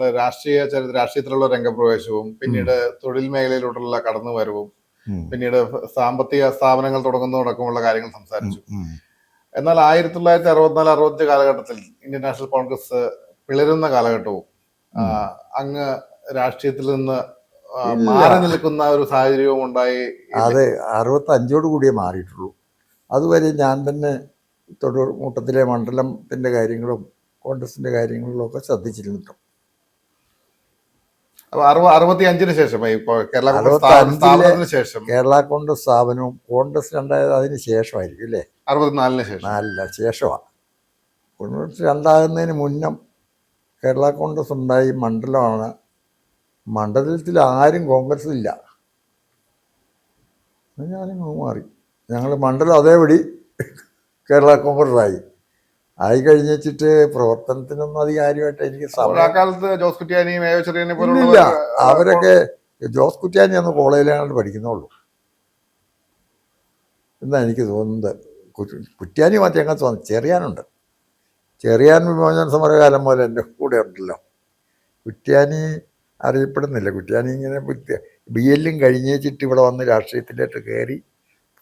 നമ്മുടെ രാഷ്ട്രീയ ചരിത്ര രാഷ്ട്രീയത്തിലുള്ള രംഗപ്രവേശവും പിന്നീട് തൊഴിൽ മേഖലയിലോട്ടുള്ള കടന്നുവരവും. പിന്നീട് സാമ്പത്തിക സ്ഥാപനങ്ങൾ തുടങ്ങുന്നതടക്കമുള്ള കാര്യങ്ങൾ സംസാരിച്ചു. എന്നാൽ ആയിരത്തി തൊള്ളായിരത്തി അറുപത്തിനാല് അറുപത്തി കാലഘട്ടത്തിൽ ഇന്ത്യൻ നാഷണൽ കോൺഗ്രസ് പിളരുന്ന കാലഘട്ടവും അങ്ങ് രാഷ്ട്രീയത്തിൽ നിന്ന് മാറി നിൽക്കുന്ന ഒരു സാഹചര്യവും ഉണ്ടായി. അതെ അറുപത്തി അഞ്ചോട് കൂടിയേ മാറിയിട്ടുള്ളൂ. അതുവരെ ഞാൻ തന്നെ തൊടു കൂട്ടത്തിലെ മണ്ഡലത്തിന്റെ കാര്യങ്ങളും കോൺഗ്രസിന്റെ കാര്യങ്ങളിലൊക്കെ ശ്രദ്ധിച്ചിരുന്നിട്ടും. അറുപത്തി അഞ്ചിന് ശേഷം കേരള കോൺഗ്രസ് ശേഷം. കേരള കോൺഗ്രസ് സ്ഥാപനവും കോൺഗ്രസ് രണ്ടായത് അതിന് ശേഷമായിരിക്കും അല്ലേ? അറുപത്തിനാലിന് ശേഷം. നാലില്ല ശേഷമാണ് കോൺഗ്രസ് രണ്ടാകുന്നതിന് മുന്നം കേരള കോൺഗ്രസ് ഉണ്ടായി മണ്ഡലമാണ്. മണ്ഡലത്തിൽ ആരും കോൺഗ്രസ് ഇല്ല. ഞാനും മാറി. ഞങ്ങൾ മണ്ഡലം അതേപടി കേരള കോൺഗ്രസ് ആയി ആയി കഴിഞ്ഞിട്ട് പ്രവർത്തനത്തിനൊന്നും അധികം കാര്യമായിട്ട് എനിക്ക് ഇല്ല അവരൊക്കെ ജോസ് കുറ്റ്യാനി അന്ന് കോളേജിലാണ് പഠിക്കുന്നുള്ളൂ. എന്നാ എനിക്ക് തോന്നുന്നത് കുറ്റിയാനി കുറ്റ്യാനി മറ്റേ അങ്ങ് തോന്നുന്നു ചെറിയാനുണ്ട്. ചെറിയാൻ വിമോചന സമരകാലം പോലെ എന്റെ കൂടെ ഉണ്ടല്ലോ. കുറ്റ്യാനി അറിയപ്പെടുന്നില്ല. കുറ്റ്യാനി ഇങ്ങനെ ബി എല്ലും കഴിഞ്ഞേച്ചിട്ട് ഇവിടെ വന്ന് രാഷ്ട്രീയത്തിലേക്ക് കയറി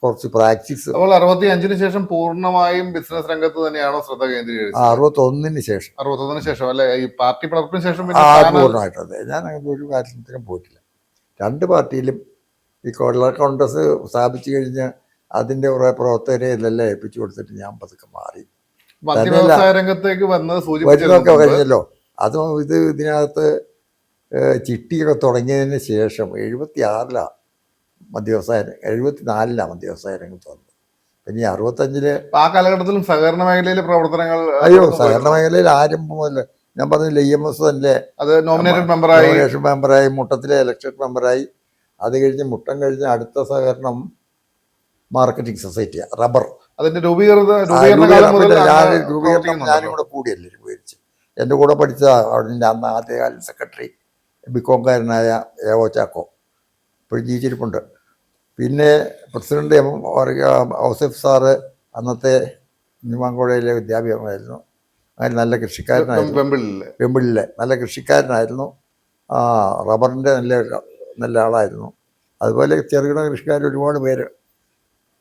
കുറച്ച് പ്രാക്ടീസ്. അപ്പോൾ അറുപത്തി അഞ്ചിന് ശേഷം പൂർണമായും ബിസിനസ് രംഗത്ത് തന്നെയാണോ ശ്രദ്ധ കേന്ദ്രീകരിച്ചത്? അറുപത്തൊന്നിന് ശേഷം. അറുപത്തൊന്നിന് ശേഷം അല്ലെ? ഈ പാർട്ടി പിളർപ്പിന് ശേഷം ആ പിന്നെ പൂർണമായിട്ട് അതെ. ഞാൻ അങ്ങനെ ഒരു കാര്യത്തിനും പോയിട്ടില്ല. രണ്ട് പാർട്ടിയിലും ഈ കേരള കോൺഗ്രസ് സ്ഥാപിച്ചു കഴിഞ്ഞ് അതിന്റെ കുറേ പ്രവർത്തകരെ ഇതെല്ലാം ഏൽപ്പിച്ചു കൊടുത്തിട്ട് ഞാൻ പതുക്കെ മാറി. രംഗത്തേക്ക് വന്നത് കഴിഞ്ഞല്ലോ. അതും ഇത് ഇതിനകത്ത് ചിട്ടിയൊക്കെ തുടങ്ങിയതിന് ശേഷം എഴുപത്തി ആറിലാണ് മദ്യവ്യവസായ എഴുപത്തി നാലിലാണ് മദ്യവ്യവസായ രംഗത്ത് വന്നത് പിന്നെ അറുപത്തഞ്ചിൽ ആ കാലഘട്ടത്തിലും സഹകരണ മേഖലയിലെ പ്രവർത്തനങ്ങൾ അയ്യോ സഹകരണ മേഖലയിൽ ആരംഭം മുതൽ ഞാൻ പറഞ്ഞില്ല ഇ എം എസ് തന്നെ അത് നോമിനേറ്റഡ് മെമ്പറായി നോമിനേഷൻ മെമ്പറായി മുട്ടത്തിലെ ഇലക്ഷൻ മെമ്പറായി അത് കഴിഞ്ഞ് മുട്ടം കഴിഞ്ഞ് അടുത്ത സഹകരണം മാർക്കറ്റിംഗ് സൊസൈറ്റി റബ്ബർ അതിന്റെ രൂപീകൃത ആ, രൂപീകരണ ഞാൻ. ഞാനും കൂടെ കൂടിയല്ലേ രൂപീകരിച്ച് എന്റെ കൂടെ പഠിച്ച അവിടെ അന്ന് ആദ്യകാല സെക്രട്ടറി ബിക്കോംകാരനായ ഏവോ ചാക്കോ. ഇപ്പോഴും ജീവിച്ചിരിപ്പുണ്ട് പിന്നെ പ്രസിഡന്റ് എം. ഔസഫ് സാറ് അന്നത്തെ നിമാങ്കോഴയിലെ വിദ്യാഭ്യാസമായിരുന്നു അങ്ങനെ നല്ല കൃഷിക്കാരനായിരുന്നു. പെമ്പിളിലെ വെമ്പിളിലെ നല്ല കൃഷിക്കാരനായിരുന്നു. ആ റബ്ബറിന്റെ നല്ല നല്ല ആളായിരുന്നു. അതുപോലെ ചെറുകിട കൃഷിക്കാർ ഒരുപാട് പേര്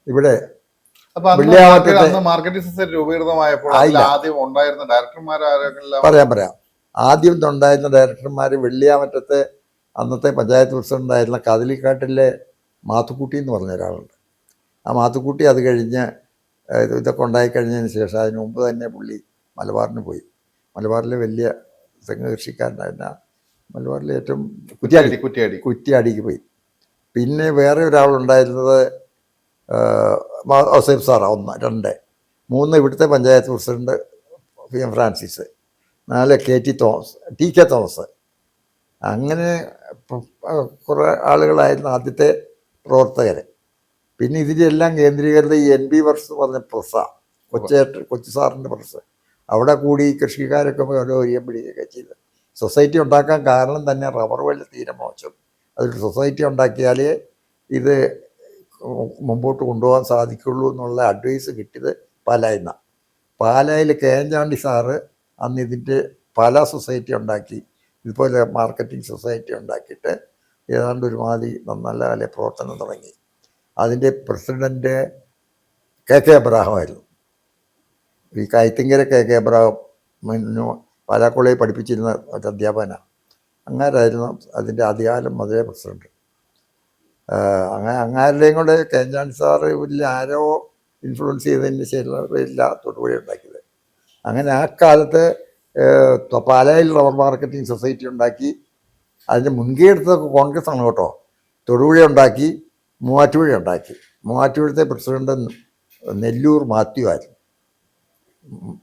ഇവിടെ പറയാം പറയാം. ആദ്യം ഉണ്ടായിരുന്ന ഡയറക്ടർമാർ വെള്ളിയാമറ്റത്തെ അന്നത്തെ പഞ്ചായത്ത് പ്രസിഡന്റായിരുന്ന കാതലിക്കാട്ടിലെ മാത്തുക്കുട്ടി എന്ന് പറഞ്ഞ ഒരാളുണ്ട്. ആ മാത്തുക്കുട്ടി അത് കഴിഞ്ഞ് ഇതൊക്കെ ഉണ്ടായിക്കഴിഞ്ഞതിന് ശേഷം അതിന് മുമ്പ് തന്നെ പുള്ളി മലബാറിന് പോയി. മലബാറിലെ വലിയ തെങ്ങ് കൃഷിക്കാരനായിരുന്ന മലബാറിലെ ഏറ്റവും കുറ്റിയാടി കുറ്റിയാടി. കുറ്റിയാടിക്ക് പോയി. പിന്നെ വേറെ ഒരാളുണ്ടായിരുന്നത് ഔസൈബ് സാറാ ഒന്ന് രണ്ട്. മൂന്ന് ഇവിടുത്തെ panchayat president P M Francis. നാല് K T Thomas T K Thomas. അങ്ങനെ കുറേ ആളുകളായിരുന്നു ആദ്യത്തെ പ്രവർത്തകർ പിന്നെ ഇതിലെല്ലാം കേന്ദ്രീകൃത ഈ എൻ ബി വർഷം പറഞ്ഞ പ്രസ്സാണ് കൊച്ചേട്ട് കൊച്ചു സാറിന്റെ പ്രസ് അവിടെ കൂടി കൃഷിക്കാരൊക്കെ ഓരോ ഒരിയം പിടിക്കുകയൊക്കെ ചെയ്ത്. സൊസൈറ്റി ഉണ്ടാക്കാൻ കാരണം തന്നെ റബ്ബർ വല്ല തീരെ മോശം. അതൊരു സൊസൈറ്റി ഉണ്ടാക്കിയാലേ ഇത് മുമ്പോട്ട് കൊണ്ടുപോകാൻ സാധിക്കുള്ളൂ എന്നുള്ള അഡ്വൈസ് കിട്ടിയത് പാലായിൽ നിന്നാണ് പാലായിൽ കെ എൻ ചാണ്ടി സാറ് അന്ന് ഇതിന്റെ പാലാ സൊസൈറ്റി ഉണ്ടാക്കി. ഇതുപോലെ മാർക്കറ്റിംഗ് സൊസൈറ്റി ഉണ്ടാക്കിയിട്ട് ഏതാണ്ട് ഒരുമാതിരി നല്ല നല്ല പ്രവർത്തനം തുടങ്ങി. അതിന്റെ പ്രസിഡന്റ് കെ കെ അബ്രാഹമായിരുന്നു ഈ കൈത്തിങ്കര കെ കെ അബ്രാഹം മുന്നു പഠിപ്പിച്ചിരുന്ന ഒരു അധ്യാപകനാണ്. അങ്ങാരായിരുന്നു അതിന്റെ അധികാരം മധുര പ്രസിഡന്റ് അങ്ങനെ അങ്ങാരുടെയും കൂടെ കേഞ്ചാൻ സാറ് വലിയ ആരോ ഇൻഫ്ലുവൻസ് ചെയ്തതിന് ശരിയില്ല തൊടുപുഴ ഉണ്ടാക്കിയത്. അങ്ങനെ ആ കാലത്ത് പാലായിൽ റബ്ബർ മാർക്കറ്റിംഗ് സൊസൈറ്റി ഉണ്ടാക്കി അതിന്റെ മുൻകൈ എടുത്തതൊക്കെ കോൺഗ്രസ് ആണ് കേട്ടോ. തൊടുപുഴ ഉണ്ടാക്കി മൂവാറ്റുപുഴ ഉണ്ടാക്കി. മൂവാറ്റുപുഴത്തെ പ്രസിഡന്റ് നെല്ലൂർ മാത്യു ആയിരുന്നു.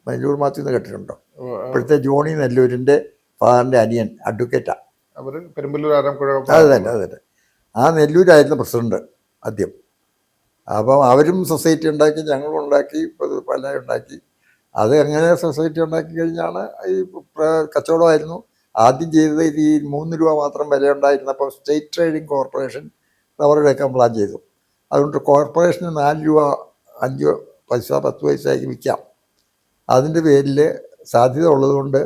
നെല്ലൂർ മാത്യു എന്ന് കേട്ടിട്ടുണ്ടോ? ഇപ്പോഴത്തെ ജോണി നെല്ലൂരിന്റെ ഫാദറിന്റെ അനിയൻ അഡ്വക്കേറ്റാണ് അതെ പെരുമ്പല്ലൂർ ആരാംകുഴ അത് തന്നെ അതെ തന്നെ. ആ നെല്ലൂരായിരുന്നു പ്രസിഡന്റ് ആദ്യം. അപ്പം അവരും സൊസൈറ്റി ഉണ്ടാക്കി ഞങ്ങളും ഉണ്ടാക്കി പല ഉണ്ടാക്കി. അത് അങ്ങനെ സൊസൈറ്റി ഉണ്ടാക്കി കഴിഞ്ഞാണ് ഈ കച്ചവടമായിരുന്നു. ആദ്യം ചെയ്തത് ഈ മൂന്ന് രൂപ മാത്രം വില ഉണ്ടായിരുന്നപ്പോൾ സ്റ്റേറ്റ് ട്രേഡിംഗ് കോർപ്പറേഷൻ റബ്ബർ എടുക്കാൻ പ്ലാൻ ചെയ്തു. അതുകൊണ്ട് കോർപ്പറേഷന് നാല് രൂപ അഞ്ച് പൈസ പത്ത് പൈസയ്ക്ക് വിൽക്കാം. അതിന്റെ പേരിൽ സാധ്യത ഉള്ളതുകൊണ്ട്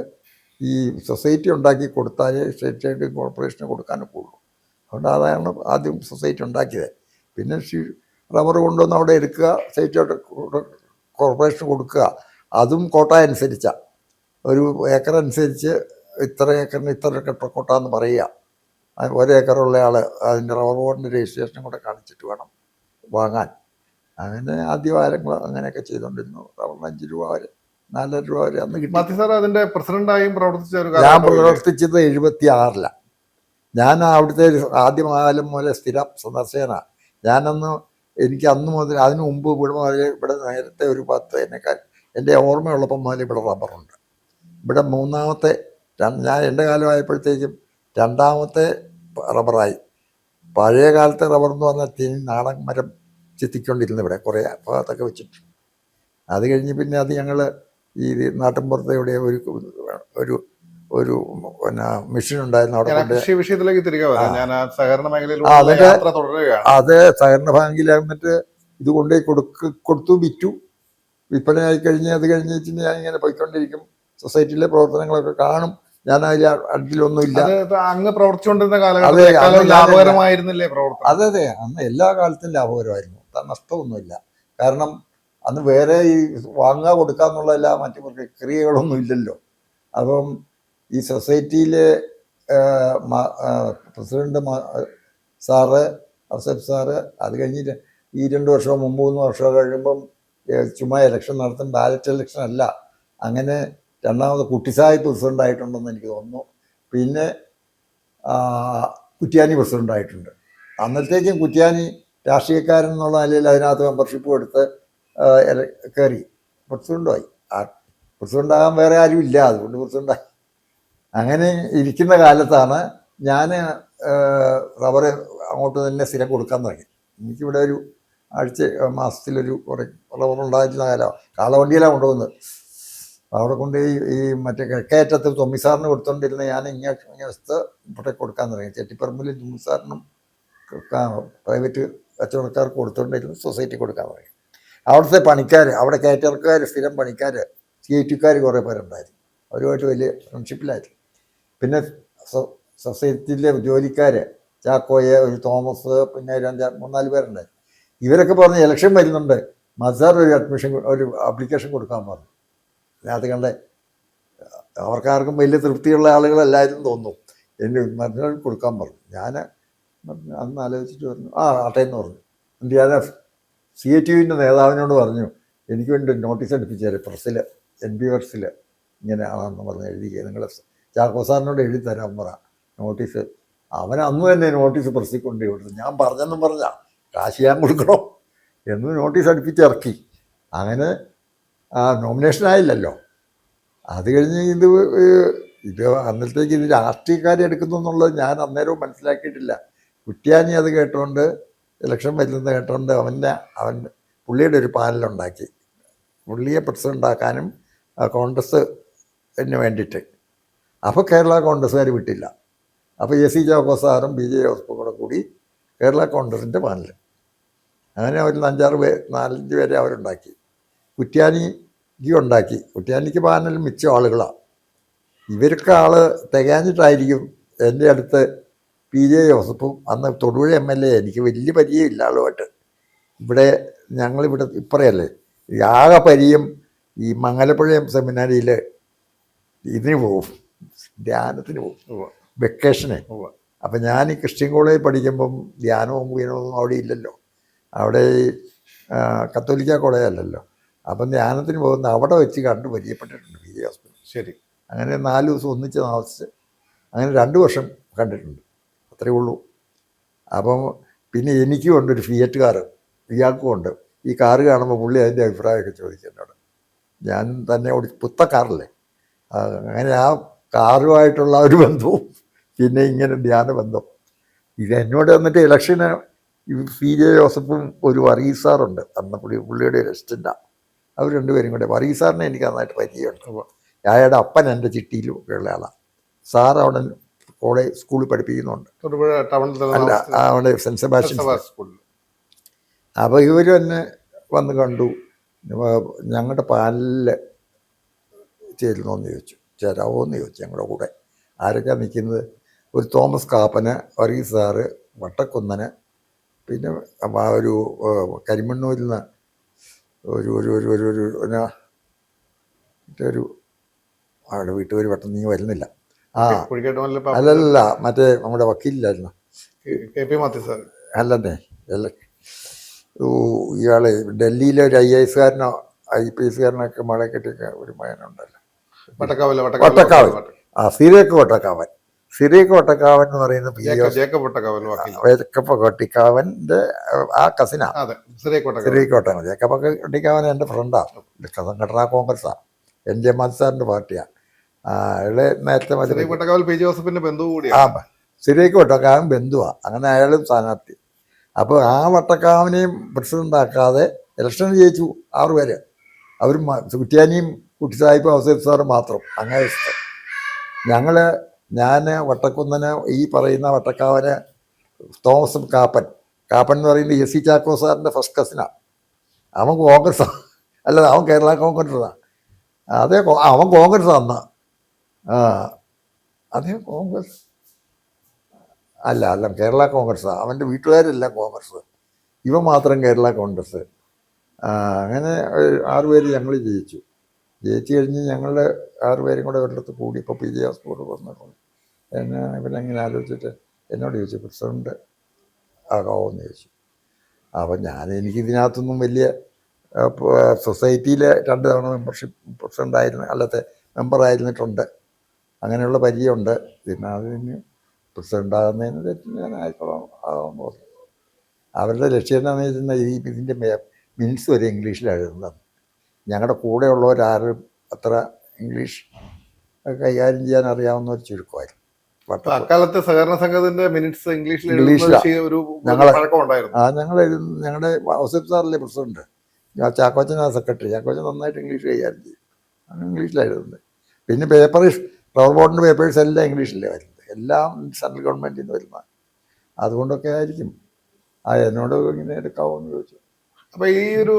ഈ സൊസൈറ്റി ഉണ്ടാക്കി കൊടുത്താലേ സ്റ്റേറ്റ് ട്രേഡിംഗ് കോർപ്പറേഷന് കൊടുക്കാനൊക്കെ പോകുള്ളൂ അതുകൊണ്ട് അതാണ് ആദ്യം സൊസൈറ്റി ഉണ്ടാക്കിയത്. പിന്നെ റബ്ബർ കൊണ്ടുവന്ന് അവിടെ എടുക്കുക സ്റ്റേറ്റ് കോർപ്പറേഷന് കൊടുക്കുക. അതും കോട്ട അനുസരിച്ചാണ് ഒരു ഏക്കർ അനുസരിച്ച് ഇത്ര ഏക്കറിന് ഇത്ര കെട്ട എന്ന് പറയുക. ഒരേക്കറുള്ള ആൾ അതിന്റെ റബ്ബർ ബോർഡിന്റെ രജിസ്ട്രേഷനും കൂടെ കാണിച്ചിട്ട് വേണം വാങ്ങാൻ. അങ്ങനെ ആദ്യകാലങ്ങൾ അങ്ങനെയൊക്കെ ചെയ്തുകൊണ്ടിരുന്നു റബ്ബറിന് അഞ്ച് രൂപ വരെ നാലര രൂപ വരെ അന്ന് കിട്ടി. സാർ അതിന്റെ പ്രസിഡന്റായും പ്രവർത്തിച്ച ഞാൻ? പ്രവർത്തിച്ചത് എഴുപത്തി ആറിലാണ് ഞാൻ അവിടുത്തെ ഒരു ആദ്യകാലം മുതൽ സ്ഥിരം സന്ദർശകനാണ് ഞാനന്ന് എനിക്ക് അന്ന് മുതൽ അതിനു മുമ്പ് ഇവിടെ മുതൽ ഇവിടെ നേരത്തെ ഒരു പത്ത് എന്നെക്കാൾ എന്റെ ഓർമ്മയുള്ളപ്പം മുതൽ ഇവിടെ റബ്ബറുണ്ട്. ഇവിടെ മൂന്നാമത്തെ ഞാൻ എന്റെ കാലമായപ്പോഴത്തേക്കും രണ്ടാമത്തെ റബ്ബറായി. പഴയ കാലത്തെ റബ്ബർ എന്ന് പറഞ്ഞാൽ തിനി നാടൻ മരം ചെത്തിക്കൊണ്ടിരുന്നു ഇവിടെ കുറേ ഭാഗത്തൊക്കെ വെച്ചിട്ട് അത് കഴിഞ്ഞ് പിന്നെ അത് ഞങ്ങൾ ഈ നാട്ടിൻപുറത്തെ ഇവിടെ ഒരു ഒരു ഒരു പിന്നെ മെഷീൻ ഉണ്ടായിരുന്നു അവിടെ വിഷയത്തിലേക്ക് തിരികെ ഞാൻ സഹകരണ തുടരുകയാണ്. അത് സഹകരണ ബാങ്കിൽ എന്നിട്ട് ഇത് കൊണ്ടുപോയി കൊടുക്ക കൊടുത്തു വിറ്റു. വിൽപ്പനയായി കഴിഞ്ഞ് അത് കഴിഞ്ഞ് വെച്ചിട്ട് ഞാൻ ഇങ്ങനെ പോയിക്കൊണ്ടിരിക്കും. സൊസൈറ്റിയിലെ പ്രവർത്തനങ്ങളൊക്കെ കാണും. ഞാൻ അതിൽ അടുത്തിലൊന്നുമില്ല. അങ്ങ് പ്രവർത്തിച്ചുകൊണ്ടിരുന്ന കാലഘട്ടം ലാഭകരമായിരുന്നില്ലേ പ്രവർത്തനം? അതെ അതെ. അന്ന് എല്ലാ കാലത്തും ലാഭകരമായിരുന്നു. നഷ്ടമൊന്നുമില്ല. കാരണം അന്ന് വേറെ ഈ വാങ്ങുക കൊടുക്കുക എന്നുള്ളതല്ല മറ്റു പ്രക്രിയകളൊന്നും ഇല്ലല്ലോ. അപ്പം ഈ സൊസൈറ്റിയിലെ പ്രസിഡന്റ് സാറ് അസഫ് സാറ് അത് കഴിഞ്ഞിട്ട് ഈ രണ്ട് വർഷമോ മുമ്പ് മൂന്ന് വർഷമോ കഴിയുമ്പം ചുമ്മാ ഇലക്ഷൻ നടത്തും ബാലറ്റ് ഇലക്ഷൻ അല്ല. അങ്ങനെ രണ്ടാമത് കുട്ടിസായി പ്രസിഡന്റ് ആയിട്ടുണ്ടെന്ന് എനിക്ക് തോന്നുന്നു. പിന്നെ കുറ്റ്യാനി പ്രസിഡന്റ് ആയിട്ടുണ്ട്. അന്നത്തേക്കും കുറ്റ്യാനി രാഷ്ട്രീയക്കാരൻ എന്നുള്ള നിലയിൽ അതിനകത്ത് മെമ്പർഷിപ്പ് എടുത്ത് കയറി. പ്രസിഡന്റുമായി ആ പ്രസിഡന്റാകാൻ വേറെ ആരും ഇല്ല. അതുകൊണ്ട് പ്രസിഡന്റായി അങ്ങനെ ഇരിക്കുന്ന കാലത്താണ് ഞാൻ റബ്ബർ അങ്ങോട്ട് തന്നെ സ്ഥിരം കൊടുക്കാൻ തുടങ്ങി. എനിക്കിവിടെ ഒരു ആഴ്ച മാസത്തിലൊരു കുറേ ഉണ്ടായിരുന്ന കാലം കാളവണ്ടിയിലാണ് കൊണ്ടുപോകുന്നത്. അവിടെ കൊണ്ട് ഈ മറ്റേ തൊമ്മി തൊമ്മിസാറിന് കൊടുത്തോണ്ടിരുന്ന ഞാൻ ഇങ്ങനെ ഇങ്ങനത്തെ ഇവിടെ കൊടുക്കാൻ തുടങ്ങി. ചെട്ടിപ്പറമ്പിൽ തൊമ്മിസാറിനും പ്രൈവറ്റ് കച്ചവടക്കാർക്ക് കൊടുത്തോണ്ടിരുന്ന സൊസൈറ്റി കൊടുക്കാൻ തുടങ്ങി. അവിടുത്തെ പണിക്കാർ അവിടെ കയറ്റർക്കാർ സ്ഥിരം പണിക്കാർ സി ഐ ടിക്കാർ കുറേ പേരുണ്ടായിരുന്നു. അവരുമായിട്ട് വലിയ ഫ്രണ്ട്ഷിപ്പിലായിരുന്നു. പിന്നെ സൊസൈറ്റിയിലെ ജോലിക്കാർ ചാക്കോയെ ഒരു തോമസ് പിന്നെ രണ്ട് മൂന്നാൽ പേരുണ്ടായിരുന്നു. ഇവരൊക്കെ പറഞ്ഞ് എലക്ഷൻ വരുന്നുണ്ട്. മസാർ ഒരു അഡ്മിഷൻ ഒരു അപ്ലിക്കേഷൻ കൊടുക്കാൻ പറഞ്ഞു. അത് കണ്ട അവർക്കാർക്കും വലിയ തൃപ്തിയുള്ള ആളുകളല്ലായിരുന്നു തോന്നുന്നു. എന്റെ മറ്റൊരാൾ കൊടുക്കാൻ പറഞ്ഞു. ഞാൻ അന്ന് ആലോചിച്ചിട്ട് പറഞ്ഞു ആ ആട്ടയെന്ന് പറഞ്ഞു. എന്റെ ഞാൻ സി എ ടി യുവിന്റെ നേതാവിനോട് പറഞ്ഞു എനിക്ക് വേണ്ടി നോട്ടീസ് അടുപ്പിച്ചേരെ പ്രസ്സിൽ എൻ ബി വർസിൽ ഇങ്ങനെ ആണെന്ന് പറഞ്ഞ് എഴുതി നിങ്ങൾ ചാക്കോ സാറിനോട് എഴുതി തരാൻ പറ. നോട്ടീസ് അവൻ അന്ന് തന്നെ നോട്ടീസ് പ്രസ്സിൽ കൊണ്ടുപോയി ഞാൻ പറഞ്ഞെന്നും പറഞ്ഞ. കാശ് ഞാൻ കൊടുക്കണോ എന്ന് നോട്ടീസ് അടുപ്പിച്ച് ഇറക്കി. അങ്ങനെ ആ നോമിനേഷൻ ആയില്ലല്ലോ. അത് കഴിഞ്ഞ് ഇത് ഇത് അന്നത്തേക്ക് ഇത് രാഷ്ട്രീയക്കാരെ എടുക്കുന്നു എന്നുള്ളത് ഞാൻ അന്നേരവും മനസ്സിലാക്കിയിട്ടില്ല. കുറ്റ്യാനി അത് കേട്ടുകൊണ്ട് ഇലക്ഷൻ വരുന്നത് കേട്ടുകൊണ്ട് അവന്റെ അവൻ പുള്ളിയുടെ ഒരു പാനലുണ്ടാക്കി പുള്ളിയെ പ്രസിഡന്റാക്കാനും കോൺഗ്രസ് ന് വേണ്ടിയിട്ട്. അപ്പോൾ കേരള കോൺഗ്രസ്സുകാർ വിട്ടില്ല. അപ്പോൾ എ സി ജോക്കോ സാറും ബി ജെ ജോസഫും കൂടെ കൂടി കേരള കോൺഗ്രസിന്റെ പാനൽ അങ്ങനെ ഒരു അഞ്ചാറ് പേര് നാലഞ്ച് പേരെ അവരുണ്ടാക്കി. കുറ്റ്യാനിക്ക് ഉണ്ടാക്കി. കുറ്റ്യാനിക്ക് പാനലും മിച്ച ആളുകളാണ് ഇവർക്ക് ആൾ തികഞ്ഞിട്ടായിരിക്കും എന്റെ അടുത്ത് പി ജെ ജോസഫും അന്ന് തൊടുപുഴ എം എൽ എ എനിക്ക് വലിയ പരിചയമില്ല ആളുമായിട്ട്. ഇവിടെ ഞങ്ങളിവിടെ ഇപ്പറയല്ലേ ആകെ പരിയും ഈ മംഗലപ്പുഴ സെമിനാരിയിൽ ഇതിന് പോവും. ധ്യാനത്തിന് പോവും. വെക്കേഷന്. അപ്പം ഞാൻ ഈ ക്രിസ്ത്യൻ കോളേജിൽ പഠിക്കുമ്പം ധ്യാനവും വീണവും അവിടെ ഇല്ലല്ലോ. അവിടെ ഈ കത്തോലിക്ക കോളേജ് അല്ലല്ലോ അപ്പം ധ്യാനത്തിന് പോകുന്ന അവിടെ വെച്ച് കണ്ട് പരിചയപ്പെട്ടിട്ടുണ്ട് പി. ജെ. ഹോസ്പിറ്റൽ ശരി. അങ്ങനെ നാല് ദിവസം ഒന്നിച്ച് താമസിച്ച് അങ്ങനെ രണ്ട് വർഷം കണ്ടിട്ടുണ്ട്. അത്രയേ ഉള്ളൂ. അപ്പം പിന്നെ എനിക്കും ഉണ്ട് ഒരു ഫിയറ്റ് കാറ് ഇയാൾക്കും ഉണ്ട്. ഈ കാറ് കാണുമ്പോൾ പുള്ളി അതിന്റെ അഭിപ്രായമൊക്കെ ചോദിച്ചു എന്നോട്. ഞാൻ തന്നെ ഓടി പുത്ത കാറല്ലേ. അങ്ങനെ ആ കാറുമായിട്ടുള്ള ഒരു ബന്ധവും പിന്നെ ഇങ്ങനെ ധ്യാന ബന്ധം ഇത് എന്നോട് വന്നിട്ട് ഇലക്ഷന് പി ജെ ജോസഫും ഒരു വറീസാറുണ്ട് സാറുണ്ട്. അന്ന് പുള്ളി പുള്ളിയുടെ ഒരു അസിസ്റ്റന്റാണ് അവർ രണ്ടുപേരും കൂടെ. വറീസാറിനെ സാറിനെ എനിക്ക് നന്നായിട്ട് പരിചയമുണ്ട്. അയാളുടെ അപ്പൻ എന്റെ ചിട്ടിയിലും ഒക്കെ ഉള്ള ആളാണ് സാർ അവിടെ കോളേജ് സ്കൂളിൽ പഠിപ്പിക്കുന്നുണ്ട്. അല്ല അവിടെ സെന്റ് സെബാസ്റ്റ്യൻ സ്കൂളിൽ. അപ്പോൾ ഇവർ തന്നെ വന്ന് കണ്ടു. ഞങ്ങളുടെ പാനലിൽ ചേരുന്നോന്ന് ചോദിച്ചു. ചേരാവോ എന്ന് ചോദിച്ചു ഞങ്ങളുടെ കൂടെ. ആരൊക്കെയാണ് നിൽക്കുന്നത് ഒരു തോമസ് കാപ്പന് വറീസാറ് സാറ് വട്ടക്കുന്നന് പിന്നെ ആ ഒരു കരിമണ്ണൂരിൽ നിന്ന് ഒരു ഒരു ഒരു ഒരു ഒരു എന്നാ ഒരു അവിടെ വീട്ടുപേര് പെട്ടെന്ന് നീ വരുന്നില്ല. ആ അല്ലല്ല മറ്റേ നമ്മുടെ വക്കീലില്ലായിരുന്നു? K P Mathew sir. അല്ലെന്നേ അല്ല. ഇയാൾ ഇയാൾ ഡൽഹിയിലെ ഒരു ഐ എസ് കാരനോ ഐ പി എസ് കാരനൊക്കെ മഴ കെട്ടിയൊക്കെ ഒരു മകനുണ്ടല്ലോ. വട്ടക്കാവല്ല വട്ടക്കാവൽ ആ സിറിയക്ക് വട്ടക്കാവൻ സിറിയക്ക് വട്ടക്കാവൻ എന്ന് പറയുന്ന പി ജേക്കബ് ജേക്കബ് ആ കസിനാ സിറിയക്ക് വട്ടക്കാവൻ ജേക്കപ്പ കൊട്ടിക്കാവൻ എന്റെ ഫ്രണ്ടാണ് സംഘടനാ കോൺഗ്രസ്സാ എൻ ജെ മാതി സാറിന്റെ പാർട്ടിയാണ് അയാൾ നേരത്തെ ആ സിറിയക്ക് ബന്ധുവാ. അങ്ങനെ അയാളും സ്ഥാനാർത്ഥി. അപ്പോൾ ആ വട്ടക്കാവനെയും പ്രസിഡന്റ് ആക്കാതെ ഇലക്ഷൻ ജയിച്ചു ആറ് പേര്. അവരും കുറ്റിയാനിയും കുട്ടിസാഹിബും ഔസേഫ് സാറും മാത്രം. അങ്ങനെ ഞങ്ങൾ ഞാൻ വട്ടക്കുന്നന് ഈ പറയുന്ന വട്ടക്കാവന് തോമസ് കാപ്പൻ. കാപ്പൻ എന്ന് പറയുന്നത് എസ് സി ചാക്കോ സാറിന്റെ ഫസ്റ്റ് കസിനാണ് അവൻ കോൺഗ്രസ് അല്ല അവൻ കേരള കോൺഗ്രസ്സാണ് അതേ അവൻ കോൺഗ്രസ് അന്ന് അതേ കോൺഗ്രസ്. അല്ല അല്ല കേരള കോൺഗ്രസ് അവന്റെ വീട്ടുകാരെല്ലാം കോൺഗ്രസ്. ഇവ മാത്രം കേരള കോൺഗ്രസ്. അങ്ങനെ ആറുപേര് ഞങ്ങൾ ജയിച്ചു. ജയിച്ചു കഴിഞ്ഞ് ഞങ്ങൾ ആറുപേരും കൂടെ ഒരിടത്ത് കൂടി ഇപ്പോൾ പി ജെ സ്കൂൾ വന്നിട്ടുണ്ട്. എന്നെ ഇവനെങ്ങനെ ആലോചിച്ചിട്ട് എന്നോട് ചോദിച്ചു പ്രസിഡന്റ് ആകാമോ എന്ന് ചോദിച്ചു. അപ്പം ഞാൻ എനിക്ക് ഇതിനകത്തൊന്നും വലിയ സൊസൈറ്റിയിലെ രണ്ട് തവണ മെമ്പർഷിപ്പ് പ്രസിഡന്റ് ആയിരുന്നു അല്ലത്തെ മെമ്പറായിരുന്നിട്ടുണ്ട് അങ്ങനെയുള്ള പരിചയമുണ്ട്. പിന്നെ അതിന് പ്രസിഡന്റ് ആകുന്നതിന് തെറ്റ് ഞാൻ ആയിക്കോളാം ആകാമെന്ന് പറഞ്ഞു അവരുടെ ലക്ഷ്യം എന്താണെന്ന് വെച്ചാൽ ഈ ഇതിന്റെ മിനിറ്റ്സ് വരെ ഇംഗ്ലീഷിൽ എഴുതുന്നതാണ് ഞങ്ങളുടെ കൂടെയുള്ളവരാരും അത്ര ഇംഗ്ലീഷ് കൈകാര്യം ചെയ്യാൻ അറിയാവുന്ന ഒരു ചുരുക്കമായിരുന്നു. അക്കാലത്തെ സഹകരണ സംഘത്തിന്റെ മിനിറ്റ്സ് ഇംഗ്ലീഷിൽ ഒരു ആ ഞങ്ങൾ ഞങ്ങളുടെ ഔസഫ് സാറല്ലേ പ്രസിഡന്റ്? ഞാൻ ചാക്കോച്ചൻ ആ സെക്രട്ടറി. ചാക്കോച്ചൻ നന്നായിട്ട് ഇംഗ്ലീഷ് കൈകാര്യം ചെയ്യും അങ്ങനെ ഇംഗ്ലീഷിലാണ് പിന്നെ പേപ്പർ റബ്ബർ ബോർഡിന്റെ പേപ്പേഴ്സ് എല്ലാം ഇംഗ്ലീഷിലേ വരുന്നത്. എല്ലാം സെൻട്രൽ ഗവൺമെന്റിൽ നിന്ന് വരുന്ന അതുകൊണ്ടൊക്കെ ആയിരിക്കും. ആ എന്നോട് ഇങ്ങനെ എടുക്കാവോ എന്ന് ചോദിച്ചു. അപ്പൊ ഈ ഒരു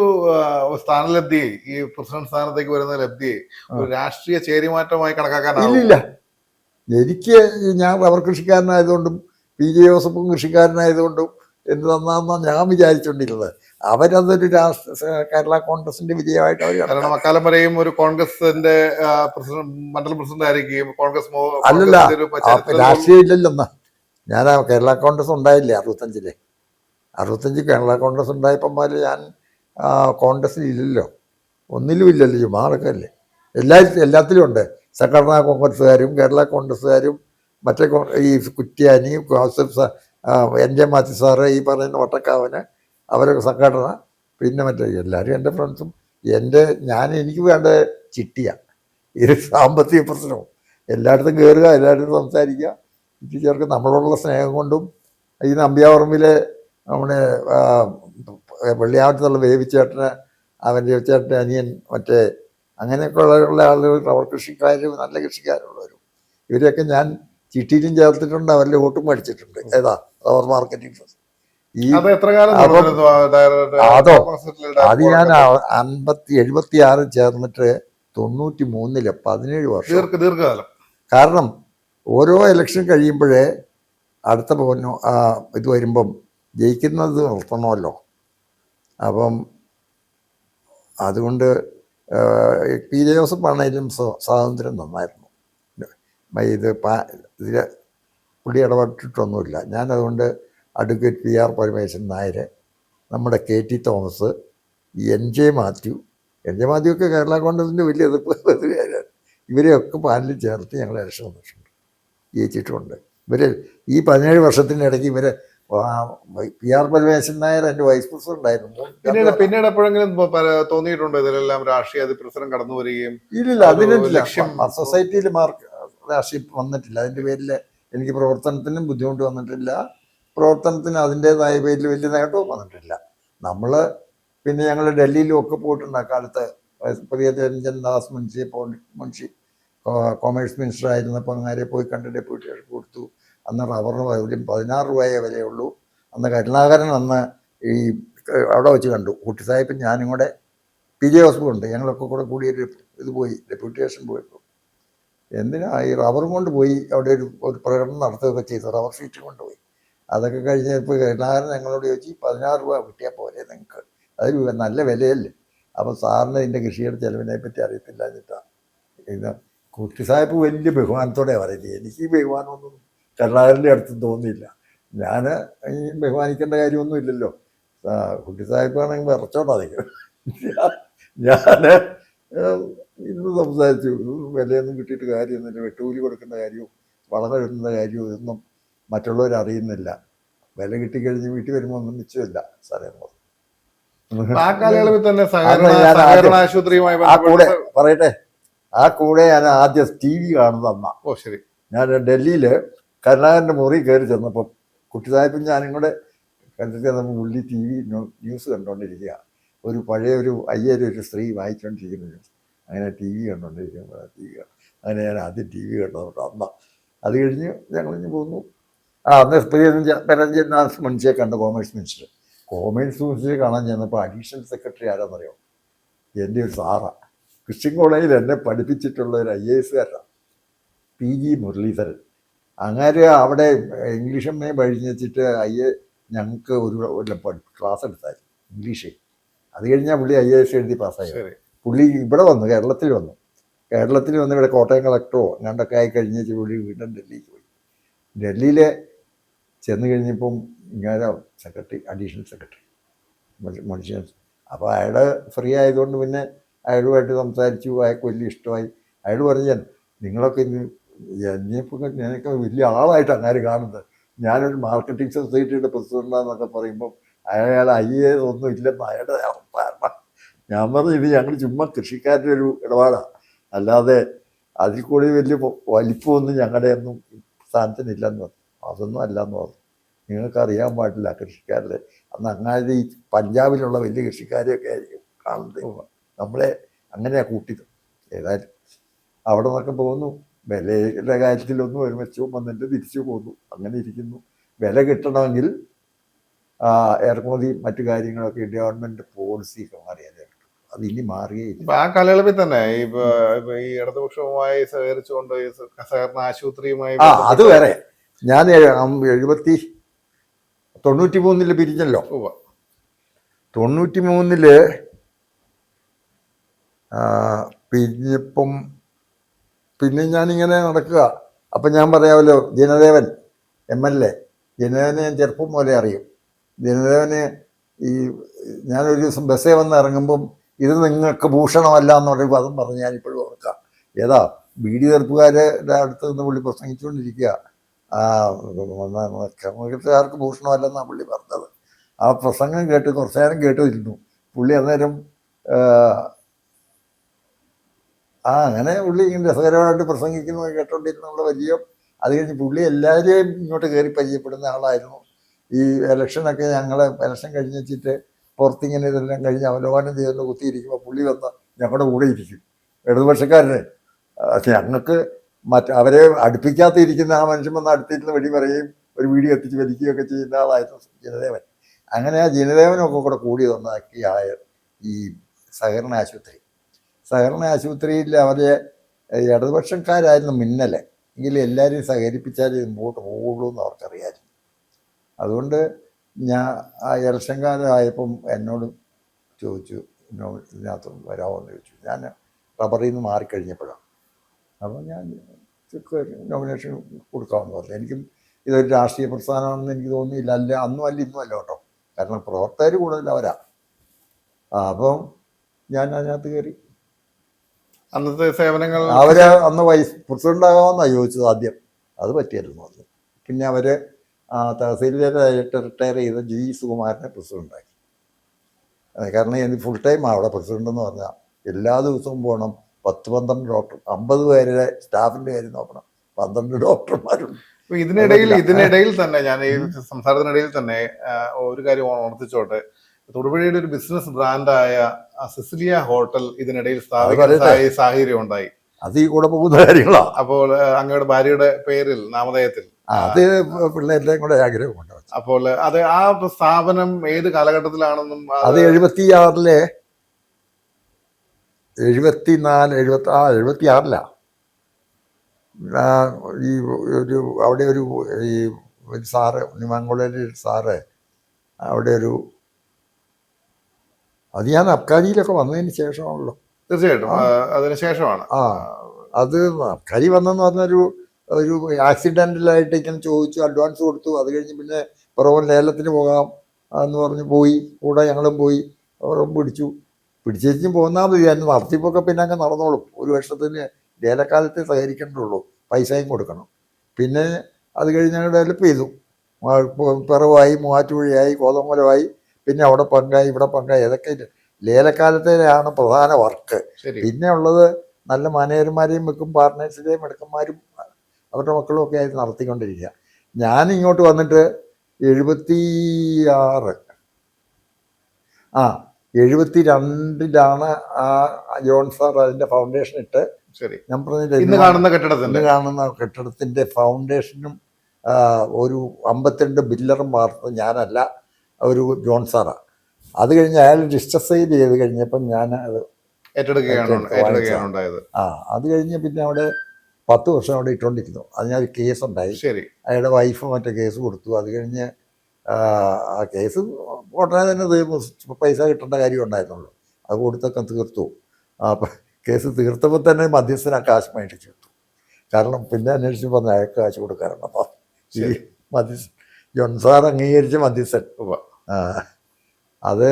സ്ഥാനലബ്ധിയെ ഈ പ്രസിഡന്റ് സ്ഥാനത്തേക്ക് വരുന്ന ലബ്ധിയെ ഒരു രാഷ്ട്രീയ ചേരിമാറ്റമായി കണക്കാക്കാനാവും? ഇല്ലില്ല. എനിക്ക് ഞാൻ റബ്ബർ കൃഷിക്കാരനായതുകൊണ്ടും പി ജെ ജോസഫും കൃഷിക്കാരനായതുകൊണ്ടും എന്ത് തന്നാന്നാണ് ഞാൻ വിചാരിച്ചുകൊണ്ടിരുന്നത് അവരതൊരു രാഷ്ട്ര കേരള കോൺഗ്രസിന്റെ വിജയമായിട്ട് അവർ കാരണം അക്കാലം വരെയും ഒരു കോൺഗ്രസിന്റെ മണ്ഡലം പ്രസിഡന്റ് ആയിരിക്കും കോൺഗ്രസ് അല്ലല്ല, രാഷ്ട്രീയം ഇല്ലല്ലെന്ന് ഞാൻ കേരള കോൺഗ്രസ് ഉണ്ടായില്ലേ അറുപത്തഞ്ചിൽ? അറുപത്തഞ്ച് കേരള കോൺഗ്രസ് ഉണ്ടായപ്പം മുതൽ ഞാൻ ഇല്ലല്ലോ ഒന്നിലും ഇല്ലല്ലോ ചുമ്മാറൊക്കെ അല്ലേ എല്ലാ എല്ലാത്തിലും ഉണ്ട് സംഘടനാ കോൺഗ്രസ്സുകാരും കേരള കോൺഗ്രസ്സുകാരും മറ്റേ ഈ കുറ്റ്യാനി എൻ ജെ മാത്യു സാറ് ഈ പറയുന്ന ഒട്ടക്കാവന് അവരൊക്കെ സംഘടന. പിന്നെ മറ്റേ എല്ലാവരും എന്റെ ഫ്രണ്ട്സും. എന്റെ ഞാൻ എനിക്ക് വേണ്ട ചിട്ടിയാണ് ഇത് സാമ്പത്തിക പ്രശ്നവും. എല്ലായിടത്തും കയറുക എല്ലായിടത്തും സംസാരിക്കുക. ടീച്ചർക്ക് ചേർക്ക് നമ്മളോടുള്ള സ്നേഹം കൊണ്ടും ഈ നമ്പ്യാവർമ്മിലെ നമ്മുടെ വെള്ളിയാവട്ടത്തുള്ള വേവിച്ചേട്ടന് അവന്റെ ചേട്ടന്റെ അനിയൻ മറ്റേ അങ്ങനെയൊക്കെ ഉള്ള ഉള്ള ആളുകൾ റബ്ബർ കൃഷിക്കാരും നല്ല കൃഷിക്കാരുള്ളവരും. ഇവരെയൊക്കെ ഞാൻ ചിട്ടിയിലും ചേർത്തിട്ടുണ്ട് അവരുടെ വോട്ടും മേടിച്ചിട്ടുണ്ട്. ഏതാ? റബ്ബർ മാർക്കറ്റിംഗ് ട്രസ്റ്റ് ഈ അത് അതോ? ഞാൻ? അൻപത്തി എഴുപത്തി ആറിൽ ചേർന്നിട്ട് തൊണ്ണൂറ്റി മൂന്നിൽ പതിനേഴ് വർഷം. ദീർഘകാലം. കാരണം ഓരോ ഇലക്ഷൻ കഴിയുമ്പോഴേ അടുത്ത പോന്നു ആ ഇത് വരുമ്പം ജയിക്കുന്നത് നിർത്തണമല്ലോ. അപ്പം അതുകൊണ്ട് പി ജോസഫ് ആണെങ്കിലും സ്വ- സ്വാതന്ത്ര്യം നന്നായിരുന്നു. ഇത് പാ ഇതിൽ പുള്ളി ഇടപെട്ടിട്ടൊന്നുമില്ല. ഞാനതുകൊണ്ട് advocate P R Parameswaran Nair നമ്മുടെ K T Thomas N J Mathew N J Mathew ഒക്കെ കേരള കോൺഗ്രസിന്റെ വലിയ എതിർപ്പ് ഇവരെയൊക്കെ പാനലിൽ ചേർത്ത് ഞങ്ങൾ ഇലക്ഷൻ വന്നിട്ടുണ്ട് ജയിച്ചിട്ടുമുണ്ട് ഇവർ ഈ പതിനേഴ് വർഷത്തിനിടയ്ക്ക് ഇവർ പി ആർ പരമേശ്വരൻ നായർ എന്റെ വൈസ് പ്രസിഡന്റ് ആയിരുന്നു. പിന്നീട് പിന്നീട് എപ്പോഴെങ്കിലും തോന്നിയിട്ടുണ്ടോ ഇതിലെല്ലാം രാഷ്ട്രീയ അതിപ്രസരം കടന്നു വരികയും? ഇല്ലില്ല അതിനില്ല. സൊസൈറ്റിയിൽ മാർക്ക് രാഷ്ട്രീയം വന്നിട്ടില്ല. അതിന്റെ പേരിൽ എനിക്ക് പ്രവർത്തനത്തിനും ബുദ്ധിമുട്ട് വന്നിട്ടില്ല. പ്രവർത്തനത്തിന് അതിന്റെതായ പേരിൽ വലിയ നേട്ടവും വന്നിട്ടില്ല. നമ്മൾ പിന്നെ ഞങ്ങൾ ഡൽഹിയിലും ഒക്കെ പോയിട്ടുണ്ട്. ആ കാലത്ത് Priyaranjan Das Munshi Paul Munshi commerce minister ആയിരുന്നപ്പോൾ അങ്ങനെ പോയി കണ്ട് ഡെപ്യൂട്ടേഷൻ കൊടുത്തു. അന്ന് റബ്ബറിന് ഒരു പതിനാറ് രൂപയേ വിലയുള്ളൂ അന്ന് കരുണാകരൻ അന്ന് ഈ അവിടെ വെച്ച് കണ്ടു. കുട്ടി ഞാനും കൂടെ പി ജെ ഹോസ്പിറ്റൽ ഉണ്ട് ഞങ്ങളൊക്കെ കൂടെ കൂടി ഒരു ഇത് പോയി ഡെപ്യൂട്ടേഷൻ പോയപ്പോൾ. എന്തിനാ ഈ റബ്ബറും കൊണ്ട് പോയി അവിടെ ഒരു ഒരു പ്രകടനം നടത്തുകയൊക്കെ ചെയ്തു. റബ്ബർ ഷീറ്റ് കൊണ്ടുപോയി. അതൊക്കെ കഴിഞ്ഞപ്പോൾ കരുണാകരൻ ഞങ്ങളോട് ചോദിച്ചു പതിനാറ് രൂപ കിട്ടിയാൽ പോരെ നിങ്ങൾക്ക് അതൊരു നല്ല വിലയല്ലേ? അപ്പോൾ സാറിന് ഇതിന്റെ കൃഷിയുടെ ചെലവിനെ പറ്റി അറിയത്തില്ല എന്നിട്ടാണ് ഇത് കുട്ടി വലിയ ബഹുമാനത്തോടെ പറയുന്നത്. എനിക്ക് ഈ ബഹുമാനമൊന്നും കരുണാകരന്റെ അടുത്ത് തോന്നിയില്ല. ഞാൻ ഈ ബഹുമാനിക്കേണ്ട കാര്യമൊന്നും ഇല്ലല്ലോ. കുട്ടി സാഹിബാണെങ്കിൽ വിറച്ചോണ്ടാ ഞാൻ ഇന്ന് സംസാരിച്ചു. വിലയൊന്നും കിട്ടിയിട്ട് കാര്യമൊന്നുമില്ല വെട്ടുകൂലി കൊടുക്കേണ്ട കാര്യവും വളം കിട്ടുന്ന കാര്യവും ഇതൊന്നും മറ്റുള്ളവർ അറിയുന്നില്ല. വില കിട്ടിക്കഴിഞ്ഞ് വീട്ടിൽ വരുമ്പോൾ ഒന്നും മിച്ചമില്ല സാറേ. ആ കാലയളവിൽ തന്നെ ആശുപത്രിയുമായി കൂടെ പറയട്ടെ. ആ കൂടെ ഞാൻ ആദ്യം ടി വി കാണുന്ന അമ്മ ഓ ശരി. ഞാൻ ഡൽഹിയിൽ കരുണാകരന്റെ മുറി കയറി ചെന്നപ്പം കുട്ടി സാഹിബും ഞാനും കൂടെ കണ്ടിട്ട് ഉള്ളി ടി വി ന്യൂസ് കണ്ടുകൊണ്ടിരിക്കുക ഒരു പഴയ ഒരു അയ്യര് ഒരു സ്ത്രീ വായിച്ചുകൊണ്ടിരിക്കുന്ന ന്യൂസ്. അങ്ങനെ ടി വി കണ്ടുകൊണ്ടിരിക്കുമ്പോൾ ടി വി അങ്ങനെ ഞാൻ ആദ്യം ടി വി കണ്ടതുകൊണ്ട് അന്ന അത് കഴിഞ്ഞ് ഞങ്ങളിഞ്ഞ് പോന്നു. ആ അന്ന് പ്രിയരഞ്ജൻ പെരഞ്ജൻനാഥ് മുൻഷിയെ കണ്ട കോമേഴ്സ് മിനിസ്റ്റർ. കോമേഴ്സ് മിനിസ്റ്ററെ കാണാൻ ചെന്നപ്പോൾ അഡീഷണൽ സെക്രട്ടറി ആരാന്നറിയോ? എന്റെ ഒരു സാറാ. ക്രിസ്ത്യൻ കോളേജിൽ എന്നെ പഠിപ്പിച്ചിട്ടുള്ള ഒരു ഐ എ എസുകാരനാണ് പി ജി മുരളീധരൻ. അങ്ങനെ അവിടെ ഇംഗ്ലീഷ് എം എ അയ്യെ ഞങ്ങൾക്ക് ഒരു ക്ലാസ് എടുത്താൽ ഇംഗ്ലീഷ് അത് കഴിഞ്ഞാൽ പുള്ളി ഐ എ എസ് എഴുതി പാസ്സായി പുള്ളി ഇവിടെ വന്നു കേരളത്തിൽ വന്നു. കേരളത്തിൽ വന്ന് ഇവിടെ കോട്ടയം കളക്ടറോ ഞണ്ടൊക്കെ ആയി കഴിഞ്ഞ് പുള്ളി വീണ്ടും ഡൽഹിക്ക് പോയി. ഡൽഹിയിൽ ചെന്ന് കഴിഞ്ഞപ്പം ഇങ്ങനെ സെക്രട്ടറി അഡീഷണൽ സെക്രട്ടറി മനുഷ്യൻ അപ്പോൾ അയാൾ ഫ്രീ ആയതുകൊണ്ട് പിന്നെ അയാളുമായിട്ട് സംസാരിച്ചു അയാൾക്ക് വലിയ ഇഷ്ടമായി. അയാൾ പറഞ്ഞു നിങ്ങളൊക്കെ ഇന്ന് എന്നെയിപ്പോൾ ഞാനൊക്കെ വലിയ ആളായിട്ട് ആര് കാണുന്നത്. ഞാനൊരു മാർക്കറ്റിംഗ് സൊസൈറ്റിയുടെ പ്രസിഡന്റാന്നൊക്കെ പറയുമ്പോൾ അയാൾ ഐ എ ഒന്നും ഇല്ലെന്ന് അയാളുടെ ഞാൻ പറഞ്ഞു ഇത് ഞങ്ങൾ ചുമ്മാ കൃഷിക്കാരുടെ ഒരു ഇടപാടാണ് അല്ലാതെ അതിൽ കൂടി വലിയ വലിപ്പമൊന്നും ഞങ്ങളുടെ ഒന്നും സ്ഥാനത്തിനില്ലെന്ന് പറഞ്ഞു. അതൊന്നും അല്ലെന്ന് പറഞ്ഞു. നിങ്ങൾക്കറിയാൻ പാടില്ല കൃഷിക്കാരുടെ. അന്ന് അങ്ങനെ ഈ പഞ്ചാബിലുള്ള വലിയ കൃഷിക്കാരെയൊക്കെ ആയിരിക്കും കാണുന്നത്. നമ്മളെ അങ്ങനെയാണ് കൂട്ടിയത്. ഏതായാലും. അവിടെ നിന്നൊക്കെ പോകുന്നു. വിലയുടെ കാര്യത്തിലൊന്നും ഒരു മെച്ചവും വന്നിട്ട് തിരിച്ചു പോന്നു അങ്ങനെ ഇരിക്കുന്നു. വില കിട്ടണമെങ്കിൽ ആ, ഇറക്കുമതി മറ്റു കാര്യങ്ങളൊക്കെ ഗവൺമെന്റ് പോളിസി ഒക്കെ മാറിയാലേ അത് ഇനി മാറിയേ ആ കാലയളവിൽ തന്നെ ഈ ഇപ്പൊ ഈ ഇടതുപക്ഷവുമായി സഹകരിച്ചുകൊണ്ട് സഹകരണ ആശുപത്രിയുമായി ആ അത് വേറെ. ഞാൻ എഴുപത്തി തൊണ്ണൂറ്റി മൂന്നിൽ പിരിഞ്ഞല്ലോ. തൊണ്ണൂറ്റി മൂന്നിൽ പിരിഞ്ഞപ്പം പിന്നെ ഞാനിങ്ങനെ നടക്കുക. അപ്പം ഞാൻ പറയാമല്ലോ ജനദേവൻ എം എൽ എ. ജനദേവനെ ഞാൻ ചെറുപ്പം പോലെ അറിയും. ജനദേവന് ഈ ഞാനൊരു ദിവസം ബസ്സേ വന്ന് ഇറങ്ങുമ്പം ഇത് നിങ്ങൾക്ക് ഭൂഷണമല്ല എന്നൊരു പദം പറഞ്ഞ് ഞാനിപ്പോഴും ഓർക്കാം ഏതാ ബീഡി തീർപ്പുകാരുടെ അടുത്ത് നിന്ന് പുള്ളി പ്രസംഗിച്ചുകൊണ്ടിരിക്കുക. കമ്മ്യൂണിസ്റ്റുകാർക്ക് ഭൂഷണമല്ലെന്നാണ് പുള്ളി പറഞ്ഞത്. ആ പ്രസംഗം കേട്ട് കുറച്ചു നേരം കേട്ടു വരുന്നു പുള്ളി അന്നേരം ആ, അങ്ങനെ പുള്ളി ഇങ്ങനെ രസകരമായിട്ട് പ്രസംഗിക്കുന്നത് കേട്ടോണ്ടിരുന്നുള്ള വലിയ അത് കഴിഞ്ഞ് പുള്ളി എല്ലാവരെയും ഇങ്ങോട്ട് കയറി പരിചയപ്പെടുന്ന ആളായിരുന്നു. ഈ ഇലക്ഷനൊക്കെ ഞങ്ങൾ ഇലക്ഷൻ കഴിഞ്ഞ് വെച്ചിട്ട് പുറത്തിങ്ങനെ ഇതെല്ലാം കഴിഞ്ഞ് അവലോകനം ചെയ്തുകൊണ്ട് കുത്തിയിരിക്കുമ്പോൾ പുള്ളി വന്ന് ഞങ്ങളുടെ കൂടെ ഇരിക്കും. ഇടതുപക്ഷക്കാരനെ ഞങ്ങൾക്ക് മറ്റ് അവരെ അടുപ്പിക്കാത്തിരിക്കുന്ന ആ മനുഷ്യൻ വന്ന് അടുത്തിരുന്ന് വെടി പറയുകയും ഒരു വീഡിയോ എത്തിച്ച് വലിക്കുകയൊക്കെ ചെയ്യുന്ന ആളായിരുന്നു ജനദേവൻ. അങ്ങനെ ആ ജനദേവനൊക്കെ കൂടെ കൂടി വന്നാക്കിയായ ഈ സഹകരണ ആശുപത്രി. സഹകരണ ആശുപത്രിയിൽ ഏഹ്, ഇടതുപക്ഷക്കാരായിരുന്നു മിന്നലെ. എങ്കിലും എല്ലാവരെയും സഹകരിപ്പിച്ചാലേ ഇത് മുമ്പോട്ട് പോകുള്ളൂ എന്ന് അവർക്കറിയാമായിരുന്നു. അതുകൊണ്ട് ഞാൻ ആ ഇലക്ഷൻ കാലമായപ്പം എന്നോട് ചോദിച്ചു എന്നോട് ഇതിനകത്ത് വരാമോ എന്ന് ചോദിച്ചു. ഞാൻ റബ്ബറിൽ നിന്ന് മാറിക്കഴിഞ്ഞപ്പോഴാണ്. അപ്പോൾ ഞാൻ നോമിനേഷൻ കൊടുക്കാമെന്ന് പറഞ്ഞു. എനിക്കും ഇതൊരു രാഷ്ട്രീയ പ്രസ്ഥാനമാണെന്ന് എനിക്ക് തോന്നിയില്ല. അല്ല അന്നും അല്ല ഇന്നും അല്ല കേട്ടോ. കാരണം പ്രവർത്തകർ കൂടുതൽ അവരാ. അപ്പം ഞാൻ അതിനകത്ത് കയറി. അന്നത്തെ സേവനങ്ങൾ അവർ അന്ന് വൈസ് പ്രസിഡന്റ് ആകാമെന്നാണ് ചോദിച്ചത് ആദ്യം. അത് പറ്റിയായിരുന്നു അന്ന് പിന്നെ അവർ ആ തഹസീലിലായിട്ട് റിട്ടയർ ചെയ്ത ജി സുകുമാരനെ പ്രസിഡന്റാക്കി. അതെ, കാരണം എനിക്ക് ഫുൾ ടൈം അവിടെ പ്രസിഡന്റ് എന്ന് പറഞ്ഞാൽ എല്ലാ ദിവസവും പോകണം പത്ത് പന്ത്രണ്ട് ഡോക്ടർ അമ്പത് പേരുടെ സ്റ്റാഫിന്റെ കാര്യം നോക്കണം. പന്ത്രണ്ട് ഡോക്ടർമാരുണ്ട് ഇതിനിടയിൽ ഇതിനിടയിൽ തന്നെ ഞാൻ ഈ സംസാരത്തിനിടയിൽ തന്നെ ഒരു കാര്യം ഉണർത്തിച്ചോട്ടെ തൊടുപുഴയുടെ ഒരു ബിസിനസ് ബ്രാൻഡായ സിസിലിയ ഹോട്ടൽ ഇതിനിടയിൽ സ്ഥാപിക്കുന്ന സാഹചര്യം ഉണ്ടായി. അത് ഈ കൂടെ പോകുന്ന കാര്യങ്ങളാണ് അപ്പോൾ അങ്ങയുടെ ഭാര്യയുടെ പേരിൽ നാമധേയത്തിൽ. അത് പിള്ളേരുടെയും കൂടെ ആഗ്രഹമുണ്ട് അപ്പോൾ അത് ആ സ്ഥാപനം ഏത് കാലഘട്ടത്തിലാണെന്നും അത് എഴുപത്തി ആറിലെ എഴുപത്തി നാല് എഴുപത്തി ആ എഴുപത്തി ആറിലാ ഈ ഒരു അവിടെ ഒരു ഈ സാറ് ഉണ്ണിമാങ്കുളയിൽ സാറ് അവിടെ ഒരു അത് ഞാൻ അബ്കാരിയിലൊക്കെ വന്നതിന് ശേഷമാണല്ലോ. തീർച്ചയായിട്ടും. അതിന് അതിനുശേഷമാണ് ആ അത് അബ്കാരി വന്നെന്ന് പറഞ്ഞൊരു ഒരു ആക്സിഡന്റലായിട്ട് ഇങ്ങനെ ചോദിച്ചു അഡ്വാൻസ് കൊടുത്തു. അത് കഴിഞ്ഞ് പിന്നെ പുറവൻ ലേലത്തിന് പോകാം എന്ന് പറഞ്ഞ് പോയി. കൂടെ ഞങ്ങളും പോയി. അവരും പിടിച്ചു. പിടിച്ചേച്ചും പോകുന്നാൽ മതി. അതിന് നടത്തിപ്പൊക്കെ പിന്നെ അങ്ങ് നടന്നോളും. ഒരു വർഷത്തിന് ലേലക്കാലത്തെ സഹകരിക്കേണ്ടുള്ളൂ പൈസയും കൊടുക്കണം. പിന്നെ അത് കഴിഞ്ഞ് ഞങ്ങൾ ഡെവലപ്പ് ചെയ്തു. പിറവായി മൂവാറ്റുപുഴയായി കോതമംഗലമായി. പിന്നെ അവിടെ പങ്കായി ഇവിടെ പങ്കായി ഇതൊക്കെ ലേലക്കാലത്തേലാണ് പ്രധാന വർക്ക്. പിന്നെ ഉള്ളത് നല്ല മാനേജർമാരെയും വെക്കും പാർട്ട്നേഴ്സിന്റെയും മെടുക്കന്മാരും അവരുടെ മക്കളും ഒക്കെ ആയിട്ട് നടത്തിക്കൊണ്ടിരിക്കുക. ഞാൻ ഇങ്ങോട്ട് വന്നിട്ട് എഴുപത്തി ആറ് ആ എഴുപത്തി രണ്ടിലാണ് ആ ജോൺ സാർ അതിന്റെ ഫൗണ്ടേഷൻ ഇട്ട് ഞാൻ പറഞ്ഞില്ല ഇന്ന് കാണുന്ന കെട്ടിടത്തിന്റെ ഇന്ന് കാണുന്ന കെട്ടിടത്തിന്റെ ഫൗണ്ടേഷനും ഒരു അമ്പത്തിരണ്ട് ബില്ലറും വാർത്തത് ഞാനല്ല. ഒരു ജോൺ സാറാണ് അത് കഴിഞ്ഞ് അയാൾ ഡിസ്റ്റസൈഡ് ചെയ്ത് കഴിഞ്ഞപ്പം ഞാൻ അത് ഏറ്റെടുക്കുകയാണ് ആ അത് കഴിഞ്ഞ് പിന്നെ അവിടെ പത്ത് വർഷം അവിടെ ഇട്ടുകൊണ്ടിരുന്നു അതിനൊരു കേസ് ഉണ്ടായി ശരി. അയാളുടെ വൈഫ് മറ്റേ കേസ് കൊടുത്തു. അത് കഴിഞ്ഞ് ആ കേസ് ഉടനെ തന്നെ തീർന്നു പൈസ കിട്ടേണ്ട കാര്യം ഉണ്ടായിരുന്നുള്ളൂ. അത് കൊടുത്തൊക്കെ തീർത്തു. ആ കേസ് തീർത്തപ്പോൾ തന്നെ മധ്യസ്ഥന കാശ് മേടിച്ച് കിട്ടും കാരണം പിന്നെ അന്വേഷിച്ച് പറഞ്ഞ അയാൾക്ക് കാശ് കൊടുക്കാറുണ്ട് അപ്പം ഈ ശരി. മധ്യസ്ഥൻ ജോൺസാർ അംഗീകരിച്ച മധ്യസ്ഥൻ. അത്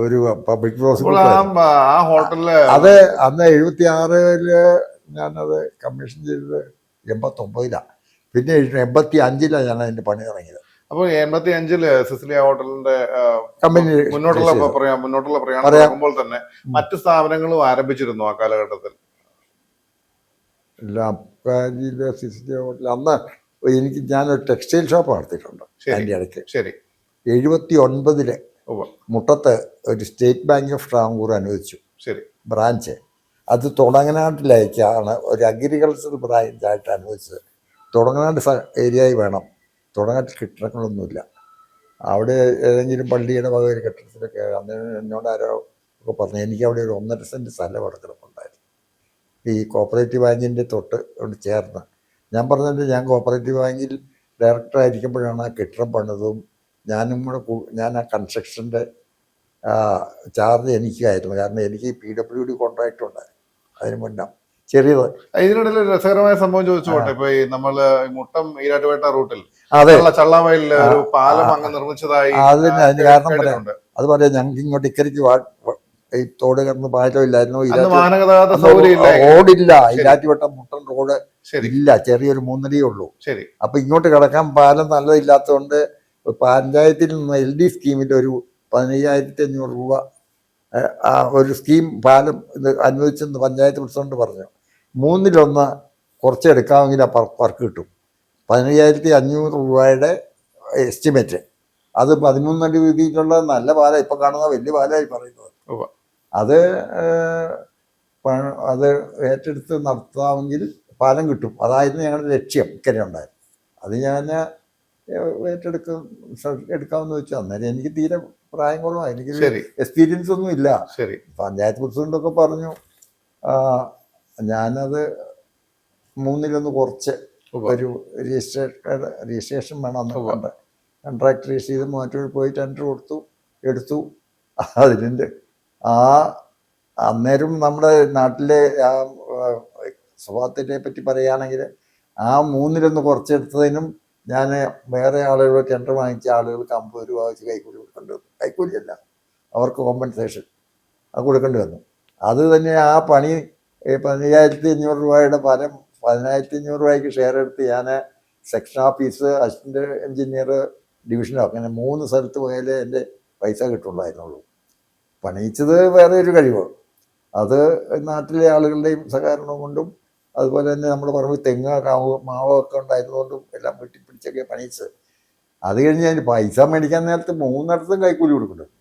ഒരു പബ്ലിക് പ്രോസിക്യൂട്ടർ ആ ഹോട്ടലിൽ അത് അന്ന് എഴുപത്തി ആറിൽ ഞാനത് കമ്മീഷൻ ചെയ്തത് എൺപത്തൊമ്പതിലാണ് പിന്നെ എൺപത്തി അഞ്ചിലാണ് ഞാൻ അതിന്റെ പണി ഇറങ്ങിയത് അപ്പോൾ എൺപത്തി അഞ്ചിൽ സിസിലിയ ഹോട്ടലിന്റെ കമ്പനി മുന്നോട്ടുള്ള മുന്നോട്ടുള്ള പ്രയാണം പറയുമ്പോൾ തന്നെ മറ്റു സ്ഥാപനങ്ങളും ആരംഭിച്ചിരുന്നു ആ കാലഘട്ടത്തിൽ? സിസിലിയ സിസിലി ഹോട്ടൽ അന്ന് എനിക്ക് ഞാനൊരു ടെക്സ്റ്റൈൽ ഷോപ്പ് നടത്തിയിട്ടുണ്ട് ഇടയ്ക്ക്. ശരി. എഴുപത്തി ഒൻപതിൽ. മുട്ടത്ത് ഒരു സ്റ്റേറ്റ് ബാങ്ക് ഓഫ് ട്രാങ്കൂർ അനുവദിച്ചു. ശരി. ബ്രാഞ്ച്. അത് തുടങ്ങനാട്ടിലേക്കാണ് ഒരു അഗ്രികൾച്ചർ ബ്രാഞ്ചായിട്ട് അനുവദിച്ചത്. തുടങ്ങനാട് ഏരിയയിൽ വേണം. തുടങ്ങാട്ട് കെട്ടിടങ്ങളൊന്നുമില്ല. അവിടെ ഏതെങ്കിലും പള്ളിയുടെ വക ഒരു കെട്ടിടത്തിലൊക്കെ അന്ന് എന്നോട് ആരോ ഒക്കെ പറഞ്ഞു എനിക്ക് അവിടെ ഒരു ഒന്നര സെന്റ് സ്ഥലം അവിടെ കിടപ്പുണ്ടായിരുന്നു. ഈ കോപ്പറേറ്റീവ് ബാങ്കിന്റെ തൊട്ട് കൊണ്ട് ചേർന്ന്. ഞാൻ പറഞ്ഞിട്ട് ഞാൻ കോപ്പറേറ്റീവ് ബാങ്കിൽ ഡയറക്ടറായിരിക്കുമ്പോഴാണ് ആ കെട്ടിടം പണിതും ഞാനും കൂടെ ഞാൻ ആ കൺസ്ട്രക്ഷന്റെ ചാർജ് എനിക്കായിരുന്നു. കാരണം എനിക്ക് പി ഡബ്ല്യു ഡി കോൺട്രാക്റ്റ് ഉണ്ട് അതിന് മുന്നേ. ചെറിയത്. ഇതിനിടയിൽ രസകരമായ സംഭവം ചോദിച്ചോട്ടെ ഇപ്പൊ ഈ നമ്മൾ മുട്ടം ഈരാട്ടുപേട്ട റൂട്ടിൽ. അതെ. ഒരു പാലം അങ്ങ് നിർമ്മിച്ചതായി അതിന് കാരണം പറയാം. അത് പറയാം ഞങ്ങൾക്ക് ഇങ്ങോട്ട് ഇക്കരയ്ക്ക് ഈ തോട് കിടന്ന് പാലം ഇല്ലായിരുന്നു. റോഡില്ല. ഈരാറ്റുപേട്ട മുട്ടൻ റോഡ് ഇല്ല. ചെറിയൊരു മൂന്നടിയേ ഉള്ളൂ. ശരി. അപ്പൊ ഇങ്ങോട്ട് കിടക്കാൻ പാലം നല്ലതില്ലാത്തതുകൊണ്ട് പഞ്ചായത്തിൽ നിന്ന് എൽ ഡി സ്കീമിൽ ഒരു പതിനയ്യായിരത്തി അഞ്ഞൂറ് രൂപ ആ ഒരു സ്കീം പാലം ഇത് അനുവദിച്ചെന്ന് പഞ്ചായത്ത് പ്രസിഡന്റ് പറഞ്ഞു. മൂന്നിലൊന്ന് കുറച്ച് എടുക്കാമെങ്കിൽ ആ വർക്ക് കിട്ടും. പതിനയ്യായിരത്തി അഞ്ഞൂറ് രൂപയുടെ എസ്റ്റിമേറ്റ്. അത് പതിമൂന്നടി വീതിയിലുള്ള നല്ല പാലം ഇപ്പം കാണുന്ന വലിയ പാലമായി പറയുന്നത്. അത് അത് ഏറ്റെടുത്ത് നടത്താമെങ്കിൽ പാലം കിട്ടും. അതായിരുന്നു ഞങ്ങളുടെ ലക്ഷ്യം ഇക്കരെ ഉണ്ടായത്. അത് ഞാൻ ഏറ്റെടുക്കും എടുക്കാമെന്ന് വെച്ചാൽ അന്നേരം എനിക്ക് തീരെ പ്രായം കുറവാണ് എനിക്ക് എക്സ്പീരിയൻസ് ഒന്നും ഇല്ല. ശരി. പഞ്ചായത്ത് പ്രസിഡന്റൊക്കെ പറഞ്ഞു ഞാനത് മൂന്നിലൊന്ന് കുറച്ച്. ഒരു രജിസ്ട്രേഷൻ രജിസ്ട്രേഷൻ വേണം അന്ന്. കണ്ട്. കോൺട്രാക്ട് രജിസ്റ്റർ ചെയ്ത് മാറ്റൂർ പോയി ടെൻഡർ കൊടുത്തു എടുത്തു. അതിന്റെ ആ അന്നേരം നമ്മുടെ നാട്ടിലെ ആ, സ്വഭാവത്തിനെ പറ്റി പറയുകയാണെങ്കിൽ ആ മൂന്നിലൊന്ന് കുറച്ചെടുത്തതിനും ഞാൻ വേറെ ആളുകൾ ടെൻഡർ വാങ്ങിച്ച ആളുകൾക്ക് അമ്പത് രൂപ വെച്ച് കൈക്കൂലി കൊടുക്കേണ്ടി വന്നു. കൈക്കൂലിയല്ല. അവർക്ക് കോമ്പൻസേഷൻ അത് കൊടുക്കേണ്ടി വന്നു. അത് തന്നെ ആ പണി പതിനയ്യായിരത്തി അഞ്ഞൂറ് രൂപയുടെ പരം പതിനായിരത്തി അഞ്ഞൂറ് രൂപയ്ക്ക് ഷെയർ എടുത്ത് ഞാൻ സെക്ഷൻ ഓഫീസ് അസിസ്റ്റന്റ് എഞ്ചിനീയർ ഡിവിഷനോ അങ്ങനെ മൂന്ന് സ്ഥലത്ത് പോയാലേ എന്റെ പൈസ കിട്ടുള്ളായിരുന്നുള്ളൂ. പണിയിച്ചത് വേറെ ഒരു കഴിവ്. അത് നാട്ടിലെ ആളുകളുടെയും സഹകരണം കൊണ്ടും അതുപോലെ തന്നെ നമ്മൾ പറഞ്ഞു തെങ്ങ് കാവ് മാവ് ഒക്കെ ഉണ്ടായിരുന്നുകൊണ്ടും എല്ലാം വെട്ടിപ്പിടിച്ചൊക്കെ പണിച്ച് അത് കഴിഞ്ഞ് അതിന് പൈസ മേടിക്കാൻ നേരത്ത് മൂന്നിടത്തും കൈക്കൂലി കൊടുക്കുന്നുണ്ട്.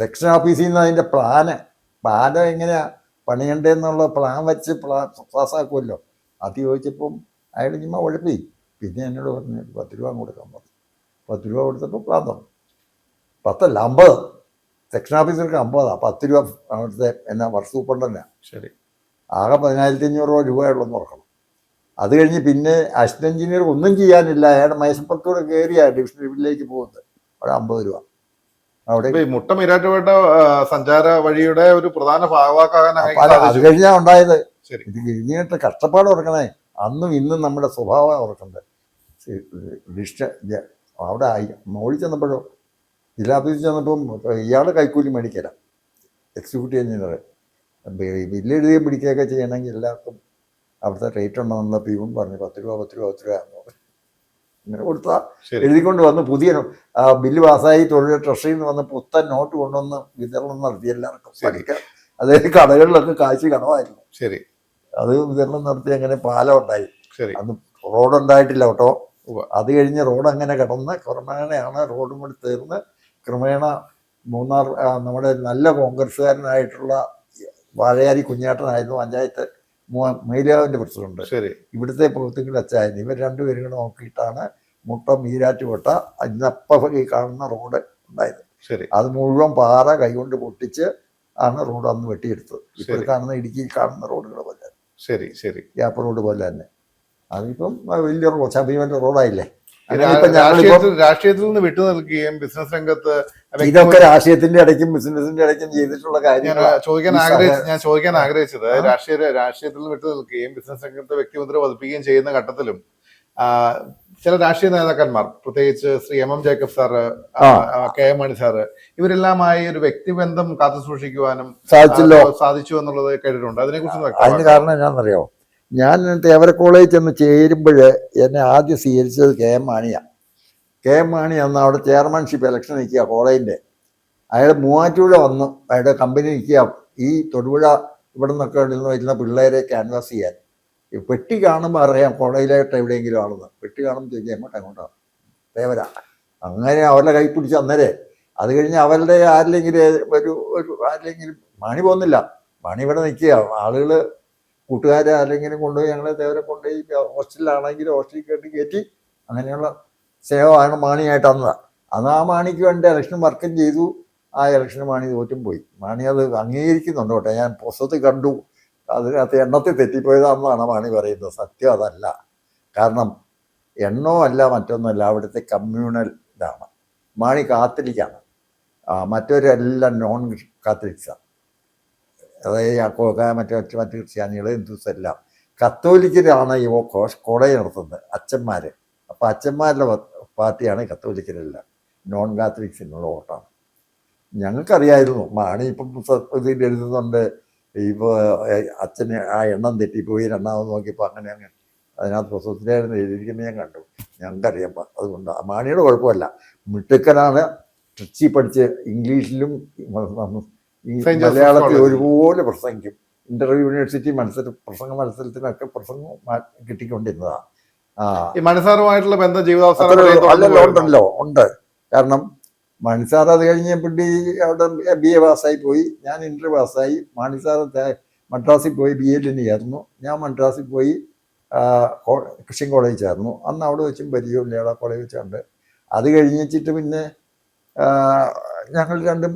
സെക്ഷൻ ഓഫീസിൽ നിന്ന് അതിന്റെ പ്ലാന് പ്ലാന് എങ്ങനെയാ പണിയണ്ടേന്നുള്ള പ്ലാൻ വെച്ച് പ്ലാ പാസ്സാക്കുമല്ലോ അത് ചോദിച്ചപ്പം അയാൾ ചുമ്മാ ഉഴപ്പി. പിന്നെ എന്നോട് പറഞ്ഞു പത്ത് രൂപ കൊടുക്കാൻ പറഞ്ഞു. പത്ത് രൂപ കൊടുത്തപ്പോൾ പ്ലാൻ തന്നു. പത്തല്ല അമ്പത്. സെക്ഷൻ ഓഫീസർക്ക് അമ്പതാണ് പത്ത് രൂപ അവിടുത്തെ എന്നാ വർക്ക് സൂപ്രണ്ടല്ല ശരി. ആകെ പതിനായിരത്തി അഞ്ഞൂറ് രൂപ രൂപയുള്ളെന്ന് ഓർക്കണം. അത് കഴിഞ്ഞ് പിന്നെ അസിസ്റ്റന്റ് എഞ്ചിനീയർ ഒന്നും ചെയ്യാനില്ല. അയാളുടെ മൈസപ്പുറത്തൂടെ കയറിയ ഡിവിഷണറിലേക്ക് പോകുന്നത്. അവിടെ അമ്പത് രൂപ. അവിടെ മുട്ട ആ, സഞ്ചാര വഴിയുടെ ഒരു പ്രധാന ഭാഗമാക്കാൻ അത് കഴിഞ്ഞാൽ ഉണ്ടായത്. ഇത് കഴിഞ്ഞിട്ട് കഷ്ടപ്പാട് ഓർക്കണേ. അന്നും ഇന്നും നമ്മുടെ സ്വഭാവം ഓർക്കണ്ടേ. ഡിഷ് അവിടെ ആയി- മോളിൽ ചെന്നപ്പോഴോ ജില്ലാ ഓഫീസിൽ ചെന്നപ്പം ഇയാൾ കൈക്കൂലി മേടിക്കല. എക്സിക്യൂട്ടീവ് എഞ്ചിനീയർ ബില്ല് എഴുതുകയും പിടിക്കുകയൊക്കെ ചെയ്യണമെങ്കിൽ എല്ലാവർക്കും അവിടുത്തെ റേറ്റ് ഉണ്ടെന്നുള്ള പ്യൂൺ പറഞ്ഞു. പത്ത് രൂപ പത്ത് രൂപ പത്ത് രൂപ. എന്ന് പറഞ്ഞു. ഇങ്ങനെ കൊടുത്താൽ എഴുതിക്കൊണ്ട് വന്ന് പുതിയ ബില്ല് പാസ്സായി തൊഴിൽ ട്രഷറിയിൽ നിന്ന് വന്ന് പുത്തൻ നോട്ട് കൊണ്ടുവന്ന് വിതരണം നടത്തി എല്ലാവർക്കും. പഠിക്കാം അതായത് കടകളിലൊക്കെ കാശ് കടമായിരുന്നു. ശരി. അത് വിതരണം നടത്തി അങ്ങനെ പാലം ഉണ്ടായി. ശരി. അന്ന് റോഡ് ഉണ്ടായിട്ടില്ല കേട്ടോ. അത് കഴിഞ്ഞ് റോഡ് അങ്ങനെ കിടന്ന് ക്രമേണയാണ് റോഡും കൂടി തീർന്ന് ക്രമേണ മൂന്നാർ നമ്മുടെ നല്ല കോൺഗ്രസ്സുകാരനായിട്ടുള്ള വാഴയാരി കുഞ്ഞാട്ടനായിരുന്നു പഞ്ചായത്ത് മൈലാവിന്റെ പ്രസിഡന്റ്. ശരി. ഇവിടുത്തെ പ്രവൃത്തികളുടെ അച്ഛായിരുന്നു ഇവർ രണ്ടുപേരും കൂടെ നോക്കിയിട്ടാണ് മുട്ടം ഈരാറ്റുപൊട്ട അതിനപ്പ ഈ കാണുന്ന റോഡ് ഉണ്ടായത്. ശരി. അത് മുഴുവൻ പാറ കൈകൊണ്ട് പൊട്ടിച്ച് ആണ് റോഡ് അന്ന് വെട്ടിയെടുത്തത്. ഇപ്പോൾ. കാണുന്ന ഇടുക്കിയിൽ കാണുന്ന റോഡുകൾ പോലെ. ശരി ശരി. ഗ്യാപ്പ് റോഡ് പോലെ തന്നെ. അതിപ്പം വലിയ റോഡ് ശബരിമല റോഡായില്ലേ? രാഷ്ട്രീയത്തിൽ നിന്ന് വിട്ടു നിൽക്കുകയും ബിസിനസ് രംഗത്ത് ഇതൊക്കെ രാഷ്ട്രീയത്തിന്റെ ഇടയ്ക്കും ബിസിനസിന്റെ ഇടയ്ക്കും ചെയ്തിട്ടുള്ള കാര്യം ചോദിക്കാൻ ആഗ്രഹിച്ചു ഞാൻ ചോദിക്കാൻ ആഗ്രഹിച്ചത് രാഷ്ട്രീയ രാഷ്ട്രീയത്തിൽ നിന്ന് വിട്ടു നിൽക്കുകയും ബിസിനസ് രംഗത്ത് വ്യക്തിമുദ്ര പതിപ്പിക്കുകയും ചെയ്യുന്ന ഘട്ടത്തിലും ചില രാഷ്ട്രീയ നേതാക്കന്മാർ പ്രത്യേകിച്ച് Sree M M Jacob sir K M Mani sir ഇവരെല്ലാമായി ഒരു വ്യക്തിബന്ധം കാത്തു സൂക്ഷിക്കുവാനും സാധിച്ചല്ലോ സാധിച്ചു എന്നുള്ളത് കേട്ടിട്ടുണ്ട്. അതിനെ കുറിച്ച് അതിന് കാരണം എന്നാണെന്നറിയോ ഞാൻ തേവര കോളേജിൽ ചെന്ന് ചേരുമ്പോൾ എന്നെ ആദ്യം സ്വീകരിച്ചത് കെ എം മാണിയാണ് കെ എം മാണി അന്ന് അവിടെ ചെയർമാൻഷിപ്പ് ഇലക്ഷൻ നിൽക്കുക കോളേജിന്റെ അയാൾ മൂവാറ്റുപുഴ വന്നു. അയാളുടെ കമ്പനി നിൽക്കുക. ഈ തൊടുപുഴ ഇവിടെ നിന്നൊക്കെ നിന്ന് വരുന്ന പിള്ളേരെ ക്യാൻവാസ് ചെയ്യാൻ. പെട്ടി കാണുമ്പോൾ അറിയാം കോളേജിലായിട്ട് എവിടെയെങ്കിലും ആണെന്ന്. പെട്ടി കാണുമ്പോൾ ചോദിക്കാം എങ്ങോട്ട് എങ്ങോട്ടാണ് തേവര അങ്ങനെ അവരുടെ കൈ പിടിച്ച് അന്നേരെ. അത് കഴിഞ്ഞ് അവരുടെ ആരിലെങ്കിലും ഒരു ഒരു ആരിലെങ്കിലും മണി പോകുന്നില്ല. മണി ഇവിടെ നിൽക്കുക. ആളുകൾ കൂട്ടുകാരെ ആരെങ്കിലും കൊണ്ടുപോയി ഞങ്ങളെ ദേവരെ കൊണ്ടുപോയി ഹോസ്റ്റലിലാണെങ്കിൽ ഹോസ്റ്റലിൽ കയറ്റി കയറ്റി അങ്ങനെയുള്ള സേവമാണ് മാണിയായിട്ട് അന്ന്. അന്ന് ആ മാണിക്ക് വേണ്ടി ഇലക്ഷൻ വർക്കും ചെയ്തു. ആ ഇലക്ഷൻ മാണി തോറ്റും പോയി. മാണി അത് അംഗീകരിക്കുന്നുണ്ട് കേട്ടോ. ഞാൻ പുസ്തകത്തിൽ കണ്ടു. അതിനകത്ത് എണ്ണത്തിൽ തെറ്റിപ്പോയതാണെന്നാണ് മാണി പറയുന്നത്. സത്യം അതല്ല. കാരണം എണ്ണോ അല്ല മറ്റൊന്നുമല്ല അവിടുത്തെ കമ്മ്യൂണൽ ഇതാണ്. മാണി കാത്തലിക്കാണ്. മറ്റൊരെല്ലാം നോൺ കാത്തലിക്സാണ് അതായത് യാക്കോക്ക മറ്റേ മറ്റു ക്രിസ്ത്യാനികൾ ഹിന്ദുസ് എല്ലാം കത്തോലിക്കരാണ് ഈ കോളേജ് നടത്തുന്നത് അച്ഛന്മാർ അപ്പം അച്ഛന്മാരുടെ പാർട്ടിയാണ് കത്തോലിക്കരെല്ലാം. നോൺ കാത്തലിക്സിനുള്ള വോട്ടാണ്. ഞങ്ങൾക്കറിയായിരുന്നു മാണി ഇപ്പം ഇതിൽ എഴുതുന്നുണ്ട് ഇപ്പോൾ അച്ഛന് ആ എണ്ണം തെറ്റിപ്പോയി രണ്ടാമത് നോക്കിയപ്പോൾ അങ്ങനെ അങ്ങ് അതിനകത്ത് പ്രസവത്തിലായിരുന്നു എഴുതിയിരിക്കുന്നത് ഞാൻ കണ്ടു. ഞങ്ങൾക്കറിയാം അതുകൊണ്ട് മാണിയുടെ കുഴപ്പമല്ല. മിട്ടുക്കനാണ് ട്രിച്ചി പഠിച്ച് ഇംഗ്ലീഷിലും ഈ മലയാളത്തിൽ. ഒരുപോലെ പ്രസംഗിക്കും. ഇന്റർവ്യൂ യൂണിവേഴ്സിറ്റി മത്സര പ്രസംഗ മത്സരത്തിനൊക്കെ പ്രസംഗം കിട്ടിക്കൊണ്ടിരുന്നതാണ് ഈ മണിസാറുമായിട്ടുള്ള ബന്ധം അത്ര ജീവിതാവസാനം ഉണ്ടല്ലോ ഉണ്ട്. കാരണം മണിസാർ അത് കഴിഞ്ഞപ്പോഴി അവിടെ ബി എ പാസ്സായി പോയി. ഞാൻ ഇന്റർ പാസ്സായി. മണിസാർ മദ്രാസിൽ പോയി ബി എഡിന് ചേർന്നു ഞാൻ മദ്രാസിൽ പോയി ക്രിസ്ത്യൻ കോളേജിൽ ചേർന്നു അന്ന് അവിടെ വെച്ചും പരിചയമില്ല അവിടെ കോളേജ് വെച്ചുണ്ട് അത് കഴിഞ്ഞിട്ട് പിന്നെ ഞങ്ങൾ രണ്ടും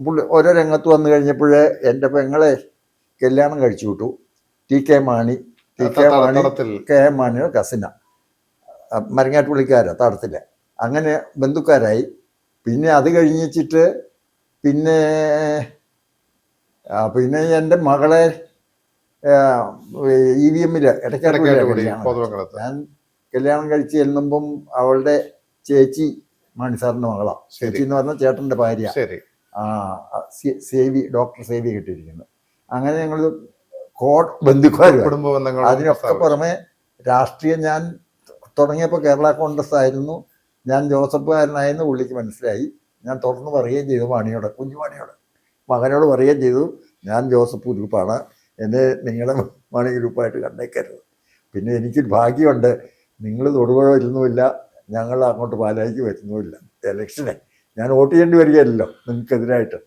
പുള്ളി ഓരോ രംഗത്ത് വന്നു കഴിഞ്ഞപ്പോഴേ എന്റെ പെങ്ങളെ കല്യാണം കഴിച്ചു വിട്ടു. T K Mani T K Mani K M മാണിയുടെ കസിന മരങ്ങാട്ടുപള്ളിക്കാരാ തടത്തിലെ. അങ്ങനെ ബന്ധുക്കാരായി. പിന്നെ അത് കഴിഞ്ഞിട്ട് പിന്നെ പിന്നെ എന്റെ മകളെ ഇ വി എമ്മിൽ ഇടയ്ക്കിടയ്ക്ക് ഞാൻ കല്യാണം കഴിച്ച് ചെല്ലുമ്പം അവളുടെ ചേച്ചി മാണിസാറിന്റെ മകളാണ്. ചേച്ചി എന്ന് പറഞ്ഞാൽ ചേട്ടന്റെ ഭാര്യ. സേവി ഡോക്ടർ സേവി കിട്ടിയിരിക്കുന്നു. അങ്ങനെ ഞങ്ങൾ കോട്ട് ബന്ധുക്കാരും കുടുംബ ബന്ധങ്ങൾ അതിനൊക്കെ പുറമെ രാഷ്ട്രീയം ഞാൻ തുടങ്ങിയപ്പോൾ കേരള കോൺഗ്രസ് ആയിരുന്നു. ഞാൻ ജോസഫുകാരനായെന്ന് പുള്ളിക്ക് മനസ്സിലായി. ഞാൻ തുറന്ന് പറയുകയും ചെയ്തു മാണിയോട് കുഞ്ഞുമാണിയോട് മകനോട് പറയുകയും ചെയ്തു. ഞാൻ ജോസഫ് ഗ്രൂപ്പാണ്. എന്നെ നിങ്ങളുടെ മാണി ഗ്രൂപ്പായിട്ട് കണ്ടേക്കരുത്. പിന്നെ എനിക്ക് ഭാഗ്യമുണ്ട്. നിങ്ങൾ തൊടുപുഴ വരുന്നുമില്ല. ഞങ്ങൾ അങ്ങോട്ട് പാലായിക്ക് വരുന്നുമില്ല. ഇലക്ഷനെ. ഞാൻ വോട്ട് ചെയ്യേണ്ടി വരികയല്ലോ നിങ്ങൾക്കെതിരായിട്ട്.